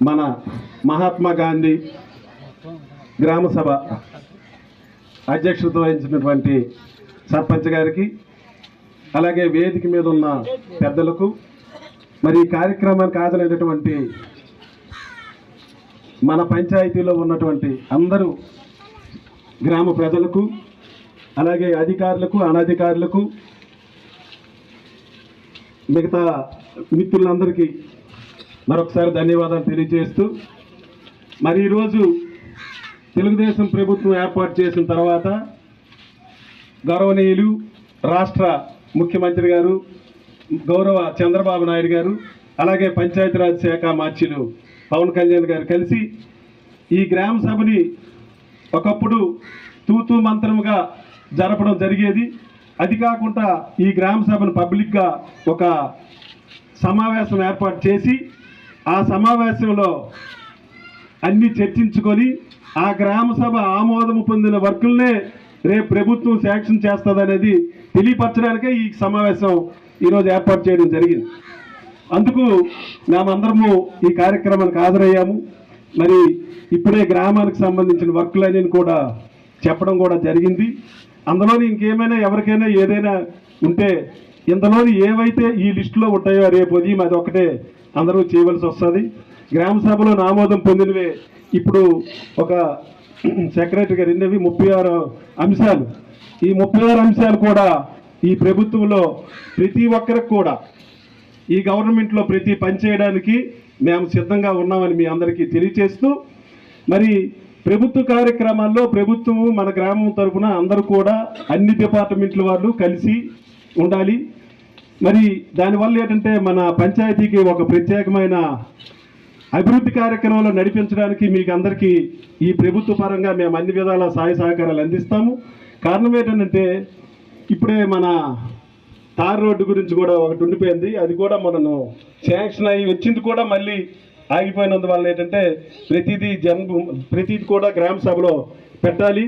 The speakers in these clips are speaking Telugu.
మన మహాత్మా గాంధీ గ్రామసభ అధ్యక్షత వహించినటువంటి సర్పంచ్ గారికి అలాగే వేదిక మీద ఉన్న పెద్దలకు మరి ఈ కార్యక్రమానికి హాజరైనటువంటి మన పంచాయతీలో ఉన్నటువంటి అందరూ గ్రామ ప్రజలకు అలాగే అధికారులకు అనధికారులకు మిగతా మిత్రులందరికీ మరొకసారి ధన్యవాదాలు తెలియజేస్తూ మరి ఈరోజు తెలుగుదేశం ప్రభుత్వం ఏర్పాటు చేసిన తర్వాత గౌరవనీయులు రాష్ట్ర ముఖ్యమంత్రి గారు గౌరవ చంద్రబాబు నాయుడు గారు అలాగే పంచాయతీరాజ్ శాఖ మార్చిలు పవన్ కళ్యాణ్ గారు కలిసి ఈ గ్రామ సభని ఒకప్పుడు తూతూ మంత్రముగా జరపడం జరిగేది. అది కాకుండా ఈ గ్రామ సభను పబ్లిక్గా ఒక సమావేశం ఏర్పాటు చేసి ఆ సమావేశంలో అన్ని చర్చించుకొని ఆ గ్రామ సభ ఆమోదము పొందిన వర్కులనే రేపు ప్రభుత్వం శాంక్షన్ చేస్తుందనేది తెలియపరచడానికే ఈ సమావేశం ఈరోజు ఏర్పాటు చేయడం జరిగింది. అందుకు మేమందరము ఈ కార్యక్రమానికి హాజరయ్యాము. మరి ఇప్పుడే గ్రామానికి సంబంధించిన వర్కులన్నీ కూడా చెప్పడం కూడా జరిగింది. అందులోని ఇంకేమైనా ఎవరికైనా ఏదైనా ఉంటే ఇంతలోని ఏవైతే ఈ లిస్టులో ఉంటాయో రేపు ఉదయం అది ఒకటే అందరూ చేయవలసి వస్తుంది. గ్రామ సభలో ఆమోదం పొందినవే ఇప్పుడు ఒక సెక్రటరీ గారు ఎన్నవి ముప్పై ఆరు అంశాలు. ఈ ముప్పై ఆరు అంశాలు కూడా ఈ ప్రభుత్వంలో ప్రతి ఒక్కరికి కూడా ఈ గవర్నమెంట్లో ప్రతి పని చేయడానికి మేము సిద్ధంగా ఉన్నామని మీ అందరికీ తెలియచేస్తూ మరి ప్రభుత్వ కార్యక్రమాల్లో ప్రభుత్వము మన గ్రామం తరఫున అందరూ కూడా అన్ని డిపార్ట్మెంట్ల వాళ్ళు కలిసి ఉండాలి. మరి దానివల్ల ఏంటంటే మన పంచాయతీకి ఒక ప్రత్యేకమైన అభివృద్ధి కార్యక్రమాలు నడిపించడానికి మీకు అందరికీ ఈ ప్రభుత్వ పరంగా మేము అన్ని విధాల సహాయ సహకారాలు అందిస్తాము. కారణం ఏంటంటే ఇప్పుడే మన తార్ రోడ్డు గురించి కూడా ఒకటి ఉండిపోయింది. అది కూడా మనను శాంక్షన్ అయ్యి వచ్చింది కూడా మళ్ళీ ఆగిపోయినందువల్ల ఏంటంటే ప్రతిదీ జన్మ ప్రతిది కూడా గ్రామ సభలో పెట్టాలి.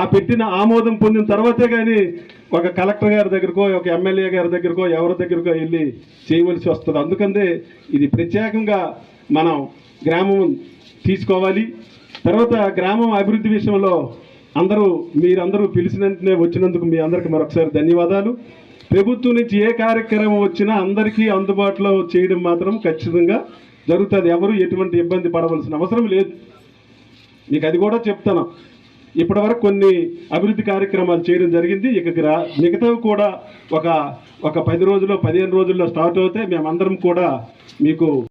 ఆ పెట్టిన ఆమోదం పొందిన తర్వాతే కానీ ఒక కలెక్టర్ గారి దగ్గరకో ఒక ఎమ్మెల్యే గారి దగ్గరకో ఎవరి దగ్గరకో వెళ్ళి చేయవలసి వస్తుంది. అందుకందే ఇది ప్రత్యేకంగా మనం గ్రామం తీసుకోవాలి. తర్వాత గ్రామం అభివృద్ధి విషయంలో అందరూ మీరందరూ పిలిచిన వచ్చినందుకు మీ అందరికి మరొకసారి ధన్యవాదాలు. ప్రభుత్వం నుంచి ఏ కార్యక్రమం వచ్చినా అందరికీ అందుబాటులో చేయడం మాత్రం ఖచ్చితంగా జరుగుతుంది. ఎవరు ఎటువంటి ఇబ్బంది పడవలసిన అవసరం లేదు. మీకు అది కూడా చెప్తాను. ఇప్పటివరకు కొన్ని అభివృద్ధి కార్యక్రమాలు చేయడం జరిగింది. ఇక మిగతావి కూడా ఒక ఒక పది రోజుల్లో పదిహేను రోజుల్లో స్టార్ట్ అవుతే మేమందరం కూడా మీకు